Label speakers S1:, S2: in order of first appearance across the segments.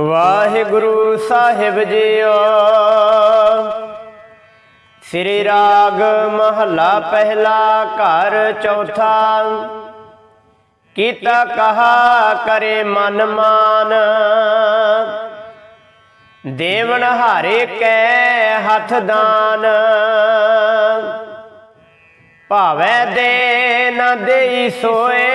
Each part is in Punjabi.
S1: ਵਾਹਿਗੁਰੂ ਸਾਹਿਬ ਜੀਓ। ਸ੍ਰੀ ਰਾਗ ਮਹੱਲਾ ਪਹਿਲਾ ਘਰ ਚੌਥਾ। ਕੀਤਾ ਕਹਾ ਕਰੇ ਮਨ ਮਾਨ। ਦੇਵਨ ਹਾਰੇ ਕੈ ਹੱਥ ਦਾਨ। ਭਾਵੈ ਦੇ ਨਾ ਦੇਈ ਸੋਏ।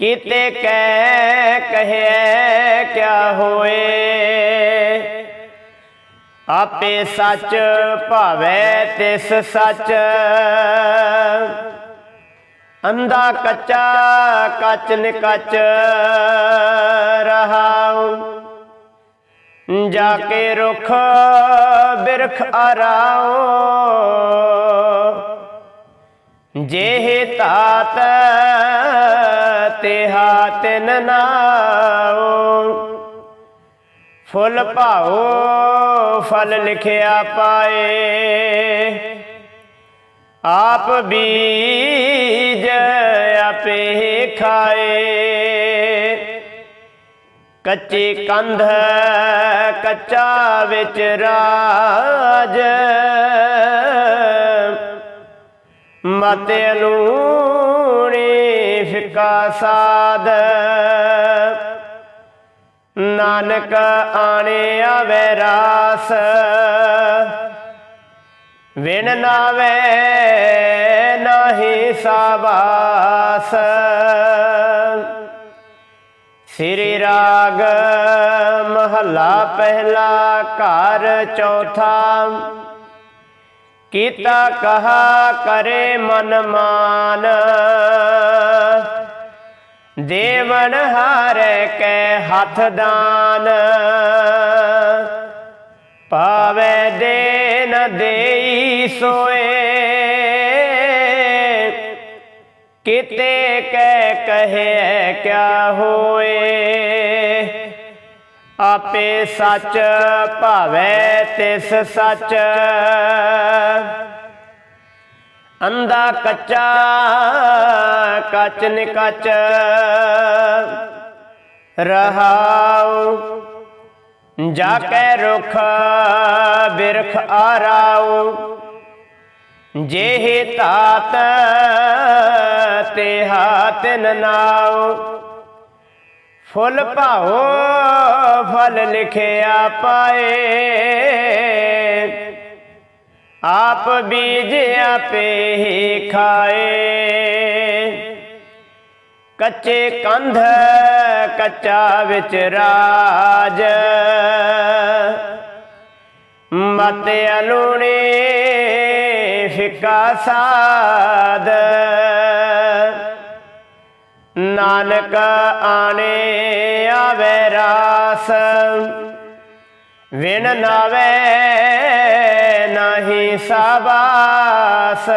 S1: ਕੀਤੇ ਕਹਿ ਕਹਿ ਕਿਆ ਹੋਏ? ਆਪੇ ਸੱਚ ਭਾਵੈ ਤਿਸ ਸੱਚ। ਅੰਦਾ ਕੱਚਾ ਕੱਚ ਨਿਕਚ ਰਹਾਉ। ਜਾ ਕੇ ਰੁਖ ਬਿਰਖ ਆਰਾਉ। ਜੇਹ ਤਾਤ ਤਿਹਾ ਤਿਨ ਨਾਉ ਫੁੱਲ ਭਾਉ ਫਲ ਲਿਖਿਆ ਪਾਏ। ਆਪ ਬੀਜ ਆਪੇ ਖਾਏ। ਕੱਚੀ ਕੰਧ ਕੱਚਾ ਵਿੱਚ ਰਾਜ। ਮਤੇ ਲੂਣੀ ਫਿਕਾ ਸਾਧ। ਨਾਨਕ ਆਣੇ ਆਵੇ ਰਾਸ। ਵਿਣ ਨਾਵੇ ਨਾਹੀ ਸਾਬਾਸ। ਸ੍ਰੀ ਰਾਗ ਮਹੱਲਾ ਪਹਿਲਾ ਘਰ ਚੌਥਾ। ਕੀਤਾ ਕਹਾ ਕਰੇ ਮਨ ਮਾਨ। ਦੇਵਨ ਹਾਰੇ ਕੈ ਹੱਥ ਦਾਨ। ਪਾਵੇ ਦੇ ਨ ਦੇਈ ਸੋਏ। ਕਿਤੇ ਕਹਿ ਕਹੇ ਕਿਆ ਹੋਏ। ਆਪੇ ਸੱਚ ਭਾਵੈ ਤਿਸ ਸੱਚ। ਅੰਦਾ ਕੱਚਾ, ਕੱਚ ਨਿਕਚ। ਰਹਾਉ ਜਾ ਕੇ ਰੁਖ, ਬਿਰਖ ਆਰਾਉ। ਜੇਹ ਤਾਤ ਤੇ ਹਾਤਨ ਨਾਉ ਫੁੱਲ ਭਾਉ ਫਲ ਲਿਖਿਆ ਪਾਏ। ਆਪ ਬੀਜ ਆਪੇ ਹੀ ਖਾਏ। ਕੱਚੇ ਕੰਧ, ਕੱਚਾ ਵਿੱਚ ਰਾਜ। ਮਤ ਅਲੂਣੇ ਫਿੱਕਾ ਸਾਦ ਨਾਨਕ ਆਣੇ ਆਵੇ ਰਾਸ। ਵਿਣ ਨਾਵੇ ਨਹੀਂ ਸਾਬਾਸ।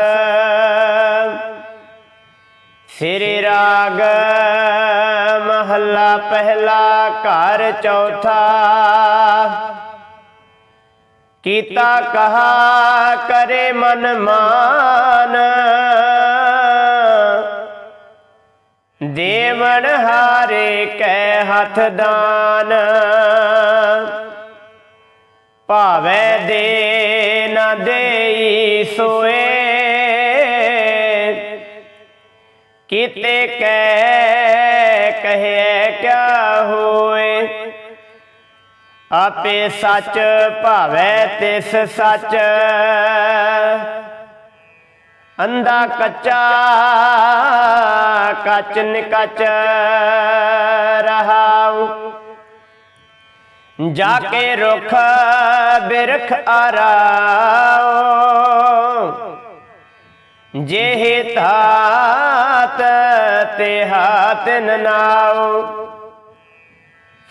S1: ਸ੍ਰੀ ਰਾਗ ਮਹੱਲਾ ਪਹਿਲਾ ਘਰ ਚੌਥਾ। ਕੀਤਾ ਕਹਾ ਕਰੇ ਮਨ ਮਾਨ। ਦੇਵਨ ਹਾਰੇ ਕੈ ਹੱਥ ਦਾਨ। ਭਾਵੈ ਦੇ ਨਾ ਦੇਈ ਸੋਏ। ਕਿਤੇ ਕਹਿ ਕਹੇ ਕਿਆ ਹੋਏ। ਆਪੇ ਸੱਚ ਭਾਵੈ ਤਿਸ ਸੱਚ। ਅੰਦਾ ਕੱਚਾ, ਕੱਚ ਨਿਕਚ ਰਹਾਉ। ਜਾ ਕੇ ਰੁਖ ਬਿਰਖ ਆਰਾਉ। ਜੇਹ ਤਾਤ ਤੇ ਹਾਤਨ ਨਾਉ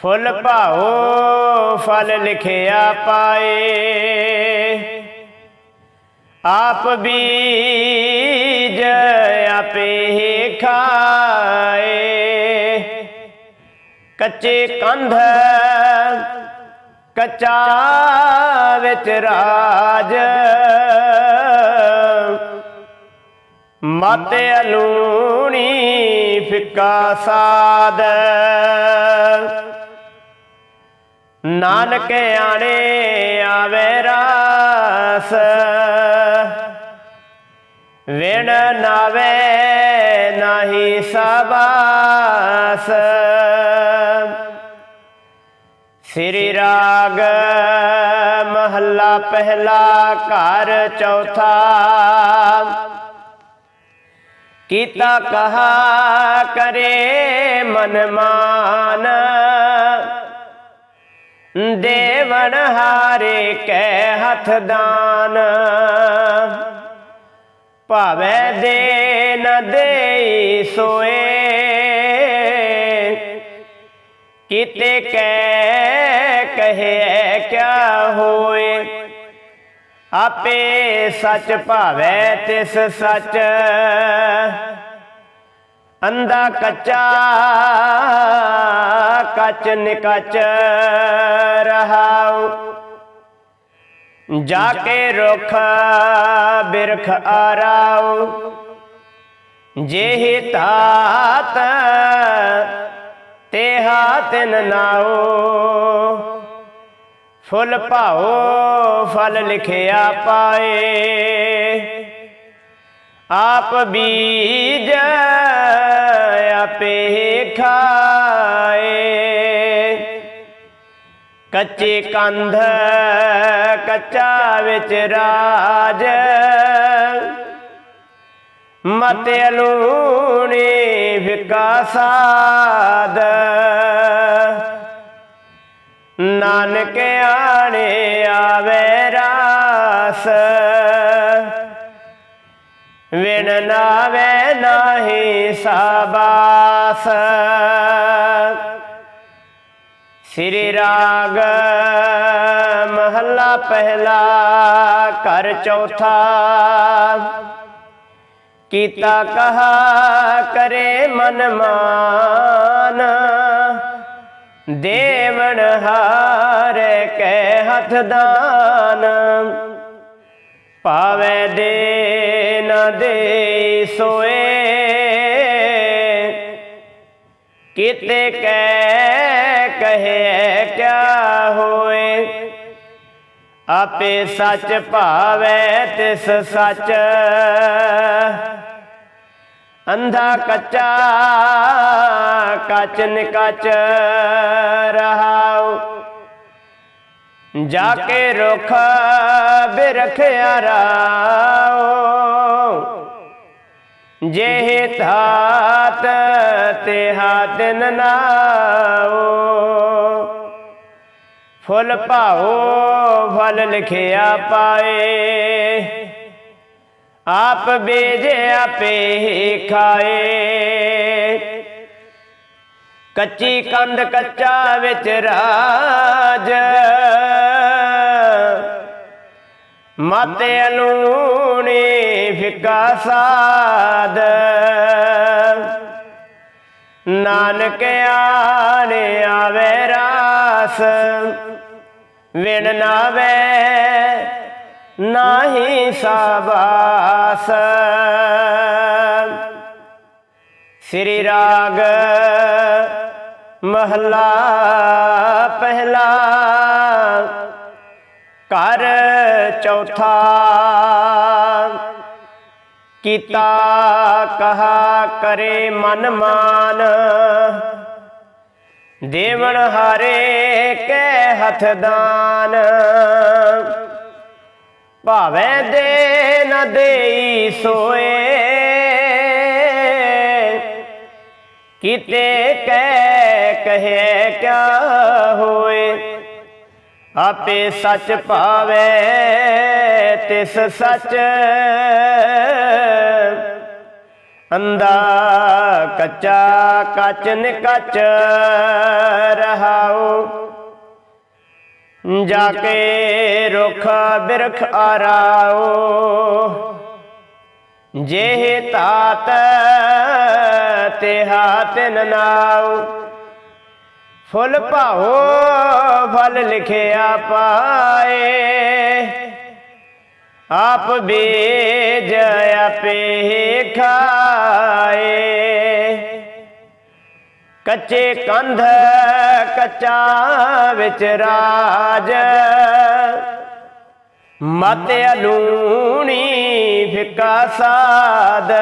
S1: ਫੁੱਲ ਭਾਉ, ਫਲ ਲਿਖਿਆ ਪਾਏ। ਆਪ ਵੀ ਆਪੇ ਹੀ ਖਾਏ, ਕੱਚੇ ਕੰਧ ਕੱਚਾ ਵਿੱਚ ਰਾਜ। ਮਾਤੇ ਅਲੂਣੀ ਫਿੱਕਾ ਸਾਦ ਨਾਨਕ ਆਣੇ ਆਵੇ ਰਾਸ। ਵਿਣ ਨਾਵੇ ਨਾਹੀ ਸਬਾਸ। ਸ੍ਰੀ ਰਾਗ ਮਹੱਲਾ ਪਹਿਲਾ ਘਰ ਚੌਥਾ। ਕੀਤਾ ਕਹਾ ਕਰੇ ਮਨ ਮਾਨ। ਦੇਵਨ ਹਾਰੇ ਕੈ ਹੱਥ ਦਾਨ। ਭਾਵੇਂ ਦੇ ਨ ਦੇਈ ਸੋਏ। ਕੀਤੇ ਕੈ ਕਹੇ ਕਿਆ ਹੋਏ? ਆਪੇ ਸੱਚ ਭਾਵੈ ਤਿਸ ਸੱਚ। ਅੰਦਾ ਕੱਚਾ ਕੱਚ ਨਿਕਚ ਰਹਾਉ। ਜਾ ਕੇ ਰੁਖ ਬਿਰਖ ਆਰਾਉ ਜਿਹੀ ਤਾਤ ਤੇਹਾ ਤਿਨ ਨਾਉ ਫੁੱਲ ਭਾਉ ਫਲ ਲਿਖਿਆ ਪਾਏ। ਆਪ ਬੀਜ ਆਪੇ ਖਾ ਕੱਚੇ ਕੰਧ, ਕੱਚਾ ਵਿੱਚ ਰਾਜ। ਮਤੇ ਲੂਣੀ ਵਿਕਾਸਾਦ ਨਾਨਕ ਆਣੇ ਆਵੇ ਰਾਸ। ਵਿਣ ਨਾਵੇ ਨਾਹੀ ਸਾਬਾਸ। ਸ੍ਰੀ ਰਾਗ, ਮਹੱਲਾ ਪਹਿਲਾ, ਘਰ ਚੌਥਾ। ਕੀਤਾ ਕਹਾ ਕਰੇ ਮਨ ਮਾਨ ਦੇਵਨ ਹਾਰ ਕੈ ਹੱਥ ਦਾਨ। ਪਾਵੇ ਦੇ ਨਾ ਦੇ ਸੋਏ ਕਿਤੇ ਕਹਿ, ਕਹੇ, ਕਿਆ ਹੋਏ? ਆਪੇ ਸੱਚ ਭਾਵੇ, ਤਿਸ ਸੱਚ। ਅੰਧਾ ਕੱਚਾ, ਕੱਚ ਨਿਕਚ ਰਹਾਉ। ਜਾ ਕੇ ਰੁਖ ਬਿਰਖਿਆ ਰਾਉ ਜਿਹੇ ਧਾਤ ਤੇਹਾ ਦਿਨ ਨਾਉ ਫੁੱਲ ਭਾਉ ਫਲ ਲਿਖਿਆ ਪਾਏ। ਆਪ ਬੀਜੇ ਆਪੇ ਖਾਏ। ਕੱਚੀ ਕੰਧ ਕੱਚਾ ਵਿੱਚ ਰਾਜ ਮਾਤੇ ਲੂਣੀ ਫਿਕਾ ਸਾਦ ਨਾਨਕ ਆਣੇ ਆਵੇ ਰਾਸ, ਵਿਣ ਨਾਵੇ ਨਾਹੀ ਸਾਬਾਸ। ਸ੍ਰੀ ਰਾਗ ਮਹੱਲਾ ਪਹਿਲਾ ਘਰ ਚੌਥਾ। ਕੀਤਾ ਕਹਾ ਕਰੇ ਮਨ ਮਾਨ। ਦੇਵਨ ਹਾਰੇ ਕੈ ਹੱਥ ਦਾਨ। ਭਾਵੇਂ ਦੇ ਨ ਦੇਈ ਸੋਏ। ਕਿਤੇ ਕਹਿ ਕਹੇ ਕਿਆ ਹੋਏ। ਆਪੇ ਸੱਚ ਭਾਵੇ, ਤਿਸ ਸੱਚ। ਅੰਦਾ ਕੱਚਾ ਕੱਚ ਨਿਕਚ ਰਹਾਉ। ਜਾ ਕੇ ਰੁਖ ਬਿਰਖ ਆਰਾਉ। ਜਿਹੇ ਤਾਤ ਤੇਹਾ ਤਿਨ ਨਾਉ। ਫੁੱਲ ਭਾਉ ਫਲ ਲਿਖਿਆ ਪਾਏ। ਆਪ ਬੀਜ ਆਪੇ ਖਾਏ। ਕੱਚੇ ਕੰਧ ਕੱਚਾ ਵਿੱਚ ਰਾਜ। ਮਤ ਅਲੂਣੀ ਫਿੱਕਾ ਸਾਦ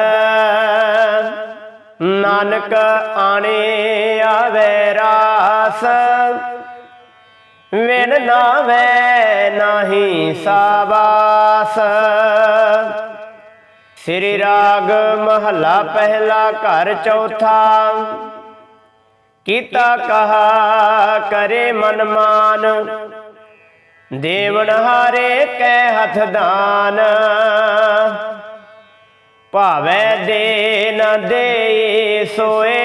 S1: ਨਾਨਕ ਆਣੇ ਆਵੇ ਰਾਸ। ਵਿਣ ਨਾਵੇ ਨਾਹੀ ਸਾਬਾਸ ਸ੍ਰੀ ਰਾਗ ਮਹਲਾ ਪਹਿਲਾ ਘਰ ਚੌਥਾ। ਕੀਤਾ ਕਹਾ ਕਰੇ ਮਨ ਮਾਨ। ਦੇਵਨ ਹਾਰੇ ਕੈ ਹੱਥ ਦਾਨ। ਭਾਵੈ ਦੇ ਨ ਦੇ ਸੋਏ।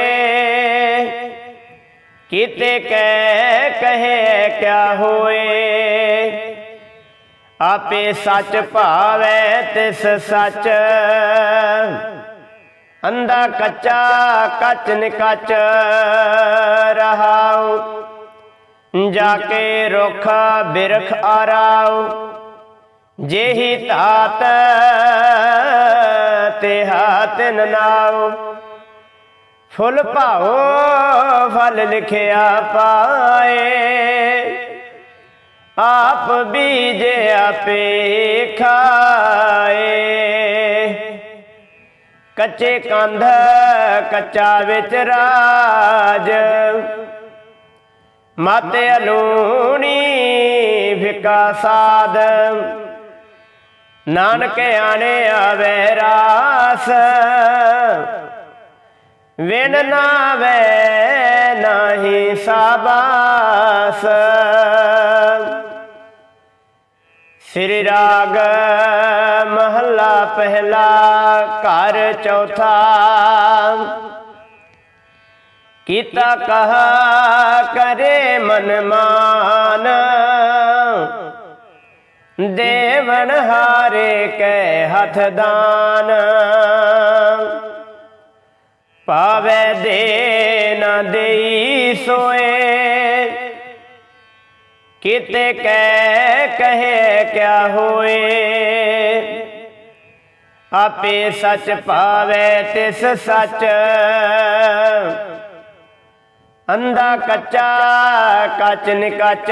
S1: ਕੀਤੇ ਕੈ ਕਹੇ ਕਿਆ ਹੋਏ। ਆਪੇ ਸੱਚ ਭਾਵੈ ਤਿਸ ਸੱਚ। ਅੰਦਾ ਕੱਚਾ ਕੱਚ ਨਿਕਚ ਰਹਾਉ। ਜਾ ਕੇ ਰੁਖ ਬਿਰਖ ਆਰਾਉ। ਜਿਹੀ ਧਾਤ ਤੇ ਹਾਤਨ ਨਾਉ ਫੁੱਲ ਭਾਉ ਫਲ ਲਿਖਿਆ ਪਾਏ। ਆਪ ਬੀਜ ਆਪੇ ਖਾਏ। ਕੱਚੇ ਕੰਧ ਕੱਚਾ ਵਿੱਚ ਰਾਜ। ਮਾਤੇ ਅਲੂਣੀ ਫਿਕਾ ਸਾਧ। ਨਾਨਕ ਆਣੇ ਆਵੇ ਰਾਸ। ਵਿਨ ਨਾਵੇ ਨਾਹੀ ਸਾਬਾਸ। ਸ੍ਰੀ ਰਾਗ ਮਹੱਲਾ ਪਹਿਲਾ ਘਰ ਚੌਥਾ। ਕੀਤਾ ਕਹਾ ਕਰੇ ਮਨ ਮਾਨ। ਦੇਵਨ ਹਾਰੇ ਕੈ ਹੱਥ ਦਾਨ। ਪਾਵੇ ਦੇ ਨਾ ਦੇਈ ਸੋਏ। ਕਿਤੇ ਕਹਿ ਕਹੇ ਕਿਆ ਹੋਏ। ਆਪੇ ਸੱਚ ਭਾਵੇ ਤਿਸ ਸੱਚ। ਅੰਦਾ ਕੱਚਾ ਕੱਚ ਨਿਕਚ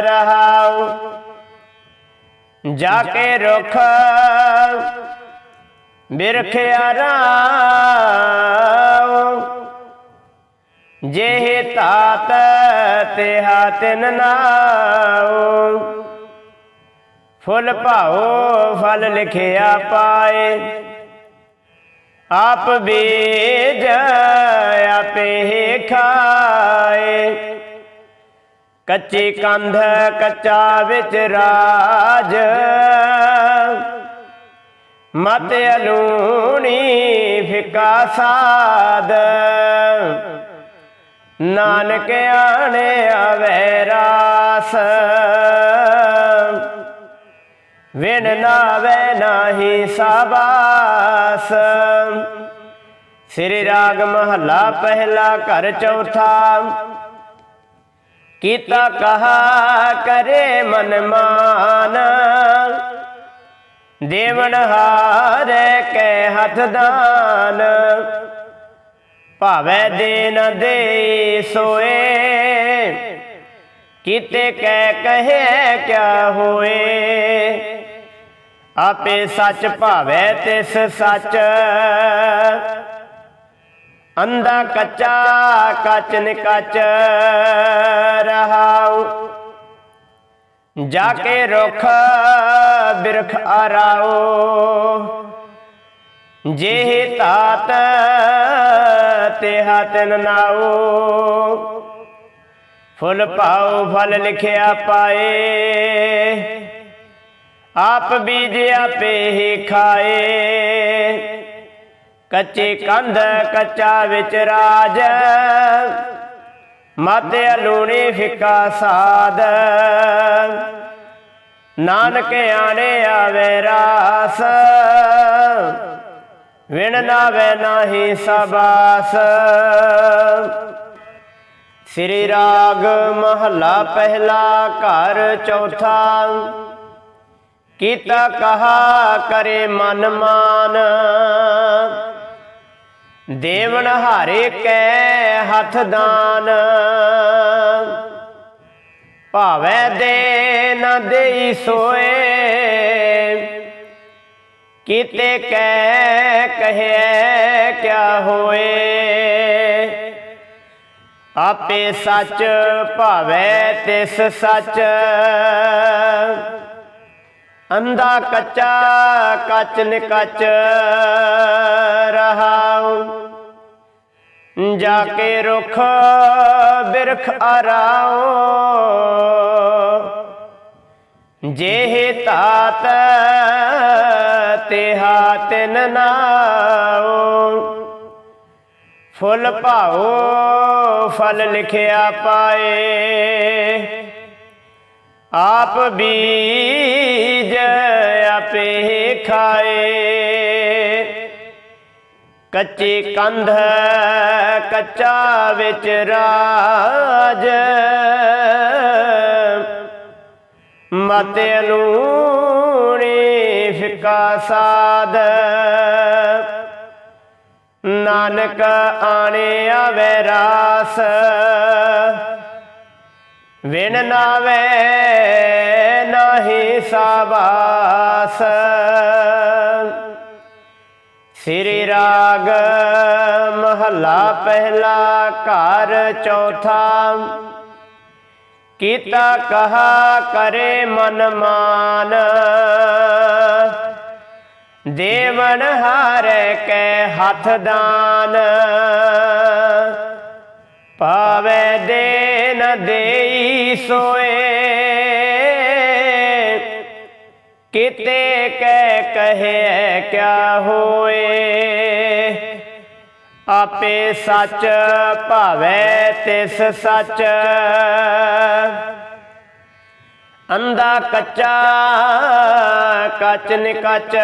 S1: ਰਹਾਉ। ਜਾ ਕੇ ਰੁਖ ਬਿਰਖਿਆ ਰਾਉ ਜਿਹੇ ਤਾਤ ਤੇ ਹਾਤਨ ਨਾਉ। ਫੁੱਲ ਭਾਉ ਫਲ ਲਿਖਿਆ ਪਾਏ। ਆਪ ਬੀਜ ਆਪੇ ਖਾਏ। ਕੱਚੀ ਕੰਧ ਕੱਚਾ ਵਿੱਚ ਰਾਜ। ਮਤ ਅਲੂਣੀ ਫਿਕਾ ਸਾਦ ਨਾਨਕ ਆਣੇ ਆਵੇ ਰਾਸ। ਵਿਣ ਨਾਵੇ ਨਾਹੀ ਸਾਬਾਸ। ਸ੍ਰੀ ਰਾਗ ਮਹੱਲਾ, ਪਹਿਲਾ ਘਰ ਚੌਥਾ। ਕੀਤਾ ਕਹਾ ਕਰੇ ਮਨ ਮਾਨ। ਦੇਵਨ ਹਾਰੇ ਕੈ ਹੱਥ ਦਾਨ। ਭਾਵੇਂ ਦੇ ਨ ਦੇ ਸੋਏ। ਕੀਤੇ ਕਹਿ ਕਹੇ ਕਿਆ ਹੋਏ। ਆਪੇ ਸੱਚ ਭਾਵੇ ਤਿਸ ਸੱਚ। ਅੰਧਾ ਕੱਚਾ, ਕੱਚ ਨਿਕਚ ਰਹਾਉ। ਜਾ ਕੇ ਰੁਖ, ਬਿਰਖ ਆਰਾਓ ਜਿਹੇ ਤਾਤ ਤੇ ਹਤਨ ਨਾਓ ਫੁੱਲ ਪਾਉ ਫਲ ਲਿਖਿਆ ਪਾਏ। ਆਪ ਬੀਜ ਪੇ ਹੀ ਖਾਏ। ਕੱਚੀ ਕੰਧ, ਕੱਚਾ ਵਿੱਚ ਰਾਜ। ਮਾਤੇ ਲੂਣੀ ਫਿੱਕਾ ਸਾਦ ਨਾਨਕ ਆਣੇ ਆਵੇ ਰਾਸ। ਵਿਣ ਨਾਵੇ ਨਾਹੀ ਸਬਾਸ। ਸ੍ਰੀ ਰਾਗ ਮਹੱਲਾ ਪਹਿਲਾ ਘਰ ਚੌਥਾ। ਕੀਤਾ ਕਹਾ ਕਰੇ ਮਨ ਮਾਨ। ਦੇਵਨ ਹਾਰੇ ਕੈ ਹੱਥ ਦਾਨ। ਭਾਵੈ ਦੇ ਨਾ ਦੇਈ ਸੋਏ। ਕੀਤੇ ਕੈ ਕਹਿਐ ਕਿਆ ਹੋਏ। ਆਪੇ ਸੱਚ ਭਾਵੈ ਤਿਸ ਸੱਚ। ਅੰਧਾ ਕੱਚਾ, ਕੱਚ ਨਿਕਚ ਰਹਾਉ। ਜਾ ਕੇ ਰੁਖ ਬਿਰਖ ਆਰਾਉ ਜਿਹੇ ਤਾਤ ਤਿਹਾ ਤਿਨ ਨਾਉ। ਫੁੱਲ ਭਾਉ, ਫਲ ਲਿਖਿਆ ਪਾਏ। ਆਪ ਬੀਜ ਆਪੇ ਖਾਏ। ਕੱਚੀ ਕੰਧ ਕੱਚਾ ਵਿੱਚ ਰਾਜ। ਮਤੇ ਲੂਣੀ ਫਿਕਾ ਸਾਧ। ਨਾਨਕ ਆਣੇ ਆਵੇ ਰਾਸ। ਵਿਣ ਨਾਵੇ ਨਾਹੀ ਸਾਬਾਸ ਸ੍ਰੀ ਰਾਗ ਮਹੱਲਾ ਪਹਿਲਾ ਘਰ ਚੌਥਾ। ਕੀਤਾ ਕਹਾ ਕਰੇ ਮਨ ਮਾਨ। ਦੇਵਨ ਹਾਰੇ ਕੈ ਹੱਥ ਦਾਨ। ਪਾਵੇ ਦੇ ਨ ਦੇਈ ਸੋਏ। ਕਿਤੇ ਕਹਿ ਕਹੇ ਕਿਆ ਹੋਏ। ਆਪੇ ਸੱਚ ਭਾਵੇ ਤਿਸ ਸੱਚ। ਅੰਧਾ ਕੱਚਾ, ਕੱਚ ਨਿਕਚ।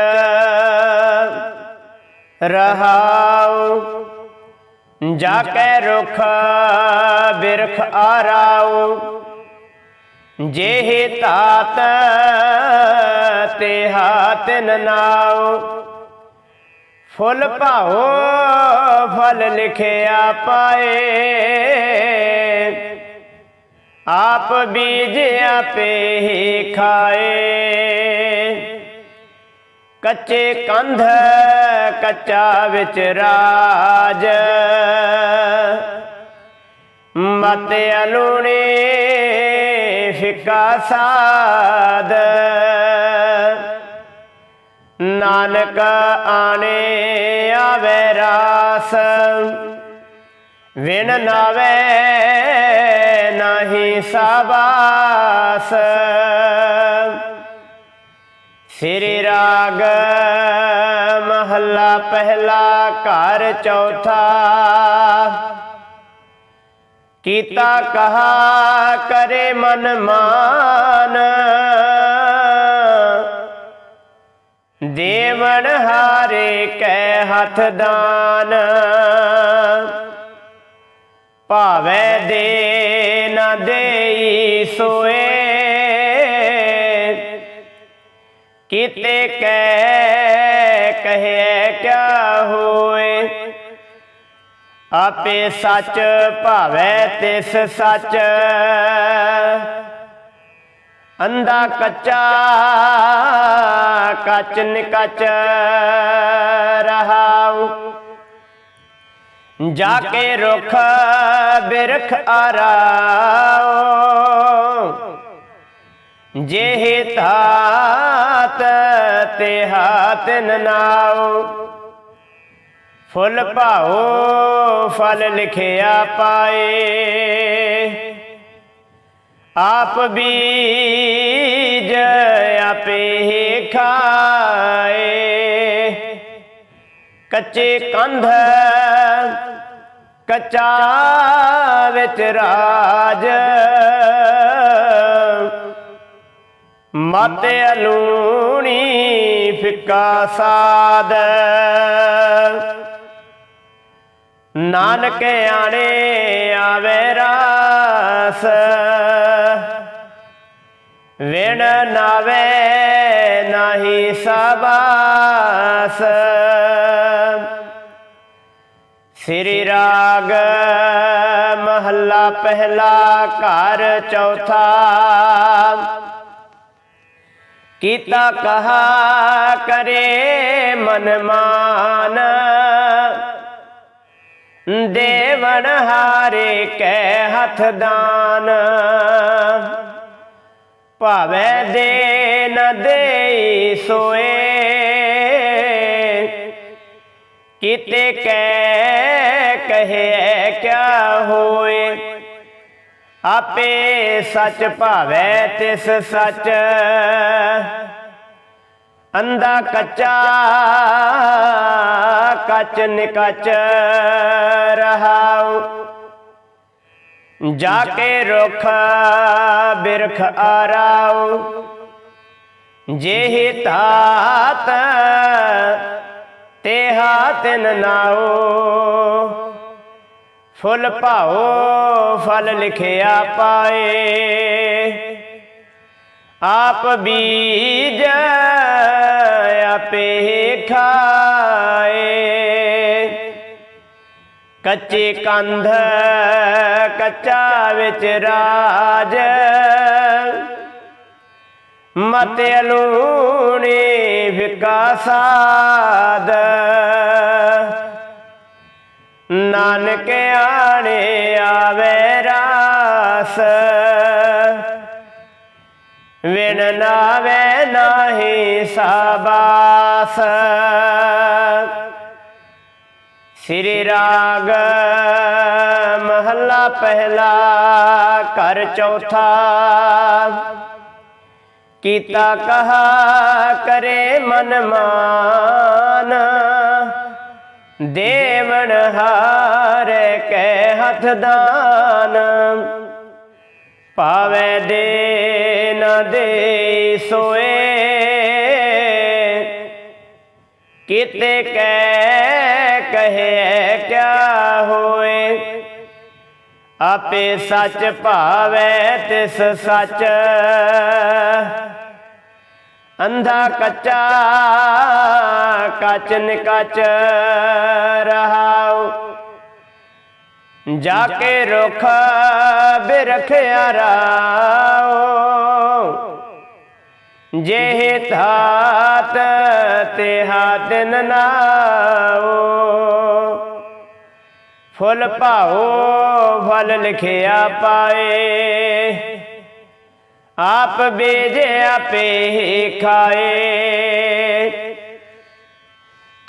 S1: ਰਹਾਉ ਜਾ ਕੇ ਰੁਖ, ਬਿਰਖ ਆਰਾਉ, ਜਿਹੇ ਤਾਤ ਤੇ ਹਾਤਨ ਨਾਉ ਫੁੱਲ ਭਾਉ, ਫਲ ਲਿਖਿਆ ਪਾਏ, ਆਪ ਬੀਜ ਆਪੇ ਹੀ ਖਾਏ। ਕੱਚੇ ਕੰਧ ਕੱਚਾ ਵਿੱਚ ਰਾਜ। ਮਤ ਅਲੂਣੇ ਫਿਕਾ ਸਾਦ ਨਾਨਕ ਆਣੇ ਆਵੇ ਰਾਸ। ਵਿਣ ਨਾਵੇ ਨਹੀਂ ਸਾਬਾਸ। ਸ੍ਰੀ ਰਾਗ ਮਹੱਲਾ ਪਹਿਲਾ ਘਰ ਚੌਥਾ। ਕੀਤਾ ਕਹਾ ਕਰੇ ਮਨ ਮਾਨ। ਦੇਵਨ ਹਾਰੇ ਕੈ ਹੱਥ ਦਾਨ। ਕੀਤੇ ਕਹਿ, ਕਹੇ ਕਿਆ ਹੋਏ? ਆਪੇ ਸੱਚ ਭਾਵੈ ਤਿਸ ਸੱਚ। ਅੰਧਾ ਕੱਚਾ, ਕੱਚ ਨਿਕਚ ਰਹਾਉ। ਜਾ ਕੇ ਰੁਖ ਬਿਰਖ ਆਰਾਉ। ਜਿਹੇ ਤਾਤ ਤੇ ਹਾਤਨ ਨਾਉ ਫੁੱਲ ਭਾਉ, ਫਲ ਲਿਖਿਆ ਪਾਏ। ਆਪ ਬੀਜ ਆਪੇ ਹੀ ਖਾਏ। ਕੱਚੇ ਕੰਧ, ਕੱਚਾ ਵਿੱਚ ਰਾਜ। ਮਤ ਅਲੂਣੀ ਫਿੱਕਾ ਸਾਦ ਨਾਨਕ ਆਣੇ ਆਵੇ ਰਾਸ। ਵਿਣ ਨਾਵੇ ਨਾਹੀ ਸਬਾਸ। ਸ੍ਰੀ ਰਾਗ ਮਹੱਲਾ ਪਹਿਲਾ ਘਰ ਚੌਥਾ। ਕੀਤਾ ਕਹਾ ਕਰੇ ਮਨਮਾਨ ਦੇਵਨ ਹਾਰੇ ਕੈ ਹੱਥ ਦਾਨ। ਭਾਵੇਂ ਦੇ ਨ ਦੇਈ ਸੋਏ। ਕੀਤੇ ਕੈ ਕਹੇ ਕਿਆ ਹੋਏ। ਆਪੇ ਸੱਚ ਭਾਵੈ ਤਿਸ ਸੱਚ। ਅੰਦਾ ਕੱਚਾ, ਕੱਚ ਨਿਕਚ ਰਹਾਉ। ਜਾ ਕੇ ਰੁਖ ਬਿਰਖ ਆਰਾਉ। ਜਿਹੀ ਤਾਤ ਤੇਹਾ ਤਿਨ ਨਾਉ। ਫੁੱਲ ਭਾਉ ਫਲ ਲਿਖਿਆ ਪਾਏ। ਆਪ ਬੀਜ ਆਪੇ ਖਾਏ। ਕੱਚੇ ਕੰਧ ਕੱਚਾ ਵਿੱਚ ਰਾਜ। ਮਤਿ ਲੂਣੀ ਵਿਕਾਸਾਦ ਨਾਨਕ ਆਣੇ ਆਵੇ ਰਾਸ। ਵਿਣ ਨਾਵੇ ਨਾਹੀ ਸਾਬਾਸ। ਸ੍ਰੀ ਰਾਗ ਮਹੱਲਾ ਪਹਿਲਾ ਘਰ ਚੌਥਾ। ਕੀਤਾ ਕਹਾ ਕਰੇ ਮਨ ਮਾਨ। ਦੇਵਨ ਹਾਰ ਕੈ ਹੱਥ ਦਾਨ। ਪਾਵੇ ਦੇ ਨਾ ਦੇ ਸੋਏ। ਕਿਤੇ ਕਹਿ ਕਹੇ ਕਿਆ ਹੋਏ। ਆਪੇ ਸੱਚ ਭਾਵੇ ਤਿਸ ਸੱਚ। ਅੰਧਾ ਕੱਚਾ, ਕੱਚ ਨਿਕਚ ਰਹਾਉ। ਜਾ ਕੇ ਰੁਖ ਬਿਰਖਿਆ ਰਾਉ। ਜਿਹੇ ਧਾਤ ਤੇਹਾ ਦਿਨ ਨਾਉ। ਫੁੱਲ ਭਾਉ, ਫਲ ਲਿਖਿਆ ਪਾਏ। ਆਪ ਬੀਜ ਆਪੇ ਹੀ ਖਾਏ।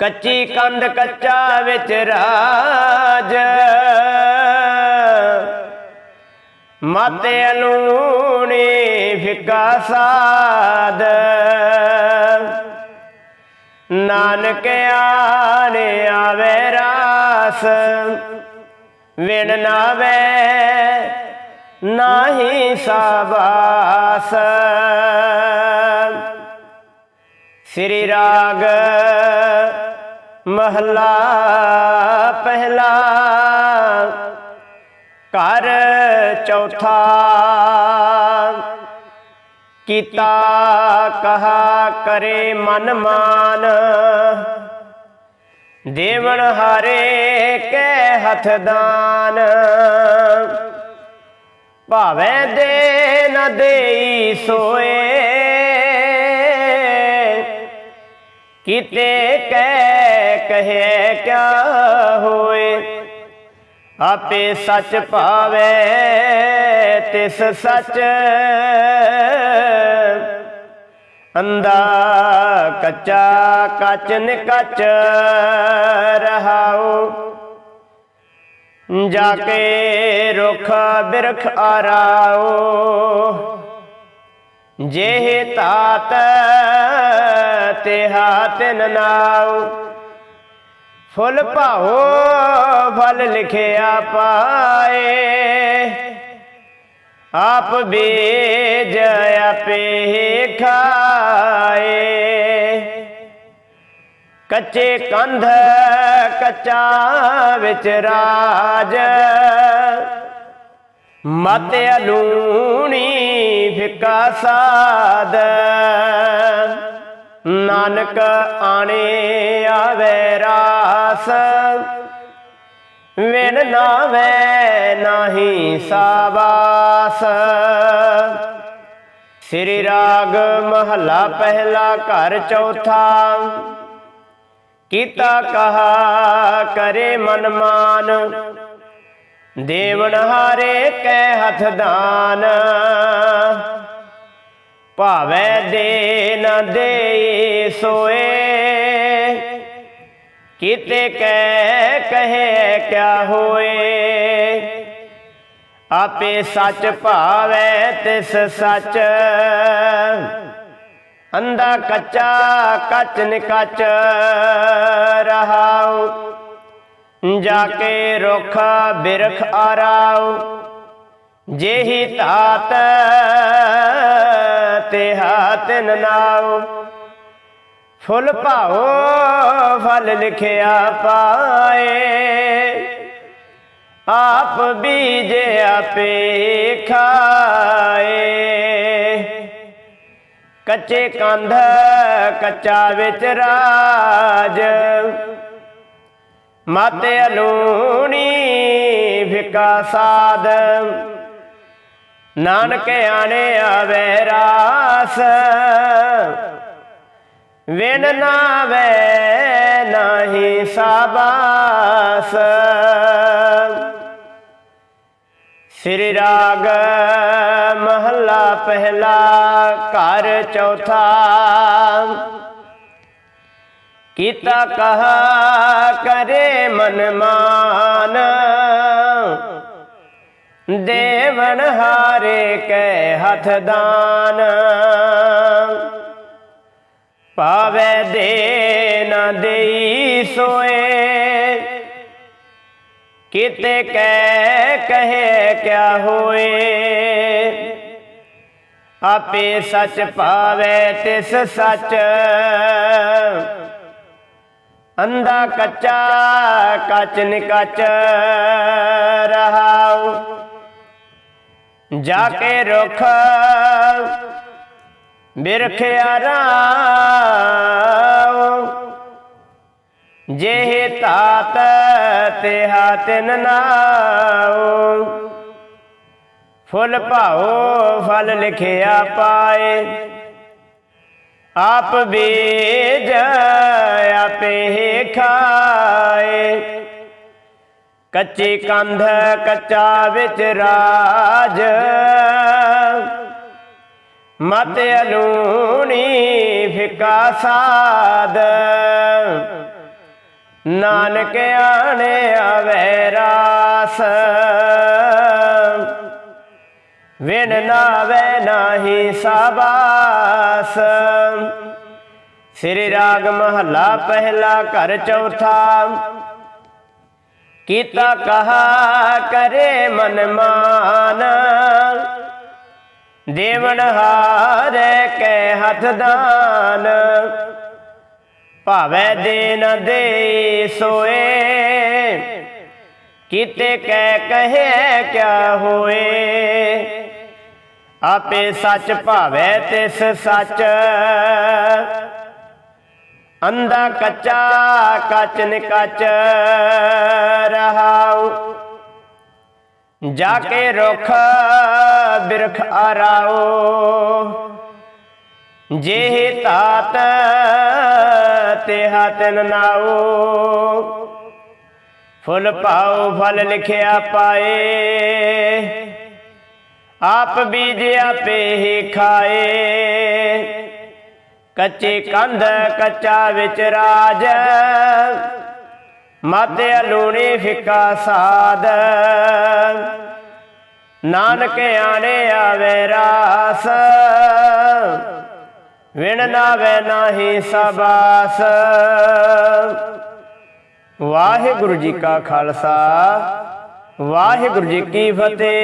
S1: ਕੱਚੀ ਕੰਧ ਕੱਚਾ ਵਿੱਚ ਰਾਜ। ਮਾਤੇ ਅਲੂਣੀ ਫਿੱਕਾ ਸਾਦ ਨਾਨਕ ਆਣੇ ਆਵੇ ਰਾਸ। ਵਿਣ ਨਾਵੇ ਨਾਹੀ ਸਾਬਾਸ। ਸ੍ਰੀ ਰਾਗ ਮਹੱਲਾ ਪਹਿਲਾ ਘਰ ਚੌਥਾ ਕੀਤਾ ਕਹਾ ਕਰੇ ਮਨ ਮਾਨ। ਦੇਵਨ ਹਾਰੇ ਕੈ ਹੱਥ ਦਾਨ। ਭਾਵੇਂ ਦੇ ਨ ਦੇਈ ਸੋਏ। ਕਿਤੇ ਕਹਿ ਕਹੇ ਕਿਆ ਹੋਏ? ਆਪੇ ਸੱਚ ਭਾਵੇ ਤਿਸ ਸੱਚ। ਅੰਦਾ ਕੱਚਾ ਕੱਚ ਨਿਕਚ ਰਹਾਉ ਜਾ ਕੇ ਰੁਖ ਬਿਰਖ ਆਰਾਉ ਜਿਹੇ ਤਾਤ ਤੇਹਾ ਤਿਨ ਨਾਉ। ਫੁੱਲ ਭਾਉ ਫਲ ਲਿਖਿਆ ਪਾਏ। ਆਪ ਬੀਜ ਆਪੇ ਖਾਏ। ਕੱਚੇ ਕੰਧ ਕੱਚਾ ਵਿੱਚ ਰਾਜ ਮਤ ਲੂਣੀ ਫਿੱਕਾ ਸਾਦ ਨਾਨਕ ਆਣੇ ਆਵੇ ਰਾਸ। ਵਿਣ ਨਾਵੇ ਨਾਹੀ ਸਾਬਾਸ ਸ੍ਰੀ ਰਾਗ ਮਹੱਲਾ ਪਹਿਲਾ ਘਰ ਚੌਥਾ। ਕੀਤਾ ਕਹਾ ਕਰੇ ਮਨ ਮਾਨ। ਦੇਵਨ ਹਾਰੇ ਕੈ ਹੱਥ ਦਾਨ। ਭਾਵੈ ਦੇ ਨਾ ਦੇ ਸੋਏ। ਕੀਤੇ ਕਹਿ ਕਹੇ ਕਿਆ ਹੋਏ। ਆਪੇ ਸੱਚ ਭਾਵੈ ਤਿਸ ਸੱਚ। ਅੰਦਾ ਕੱਚਾ, ਕੱਚ ਨਿਕਚ ਰਹਾਉ। ਜਾ ਕੇ ਰੁਖ ਬਿਰਖ ਆਰਾਉ। ਜੇਹੀ ਤਾਤ ਤੇ ਹਾਤਨ ਨਾਉ ਫੁੱਲ ਭਾਉ, ਫਲ ਲਿਖਿਆ ਪਾਏ। ਆਪ ਬੀਜੇ ਆਪੇ ਖਾਏ ਕੱਚੇ ਕੰਧ ਕੱਚਾ ਵਿੱਚ ਰਾਜ। ਮਾਤੇ ਅਲੂਣੀ ਫਿਕਾ ਸਾਧ। ਨਾਨਕ ਆਣੇ ਆਵੇ ਰਾਸ। ਵਿਣ ਨਾਵੇ ਨਾਹੀ ਸਾਬਾਸ। ਸ੍ਰੀ ਰਾਗ ਮਹੱਲਾ ਪਹਿਲਾ ਘਰ ਚੌਥਾ। ਕੀਤਾ ਕਹਾ ਕਰੇ ਮਨ ਮਾਨ। ਦੇਵਨ ਹਾਰੇ ਕੈ ਹੱਥ ਦਾਨ। ਪਾਵੇ ਦੇ ਨਾ ਦੇਈ ਸੋਏ। ਕਿਤੇ ਕਹਿ, ਕਹੇ, ਕਿਆ ਹੋਏ? ਆਪੇ ਸੱਚ ਪਾਵੇ ਤਿਸ ਸੱਚ। ਅੰਧਾ ਕੱਚਾ, ਕੱਚ ਨਿਕਚ ਰਹਾਉ। ਜਾ ਕੇ ਰੁਖ ਬਿਰਖਿਆ ਰਾਉ ਜੇ ਤਾਤ ਤੇ ਹਾਤਨ ਨਾਉ ਫੁੱਲ ਭਾਉ ਫਲ ਲਿਖਿਆ ਪਾਏ। ਆਪ ਬੀਜ ਆਪੇ ਖਾਏ। ਕੱਚੀ ਕੰਧ ਕੱਚਾ ਵਿੱਚ ਰਾਜ। ਮਤ ਅਲੂਣੀ ਫਿਕਾ ਸਾਦ ਨਾਨਕ ਆਣੇ ਆਵੇ ਰਾਸ। ਵਿਣ ਨਾਵੇ ਨਾਹੀ ਸਾਬਾਸ। ਸ੍ਰੀ ਰਾਗ ਮਹੱਲਾ ਪਹਿਲਾ ਘਰ ਚੌਥਾ। ਕੀਤਾ ਕਹਾ ਕਰੇ ਮਨ ਮਾਨ। ਦੇਵਨ ਹਾਰੇ ਕੈ ਹੱਥ ਦਾਨ। ਭਾਵੇਂ ਦੇ ਨਾ ਦੇ ਸੋਏ, ਕਿਤੇ ਕਹਿ ਕਹੇ ਕਿਆ ਹੋਏ। ਆਪੇ ਸੱਚ ਭਾਵੇ ਤਿਸ ਸੱਚ ਅੰਦਾ ਕੱਚਾ ਕੱਚ ਨਿਕਚ ਰਹਾਉ। ਜਾ ਕੇ ਰੁਖ ਬਿਰਖ ਆਰਾਓ ਜੇ ਤਾਤ ਤੇ ਹਤਨ ਨਾਓ ਫੁੱਲ ਪਾਉ ਫਲ ਲਿਖਿਆ ਪਾਏ। ਆਪ ਬੀਜਿਆ ਆਪੇ ਹੀ ਖਾਏ। ਕੱਚੀ ਕੰਧ ਕੱਚਾ ਵਿੱਚ ਰਾਜ। ਮਾਤੇ ਲੂਣੀ ਫਿੱਕਾ ਸਾਦ ਨਾਨਕ ਆਣੇ ਆਵੇ ਰਾਸ। ਵਿਣ ਨਾਵੇ ਨਾਹੀ ਸਬਾਸ। ਵਾਹਿਗੁਰੂ ਜੀ ਕਾ ਖਾਲਸਾ ਵਾਹਿਗੁਰੂ ਜੀ ਕੀ ਫਤਿਹ।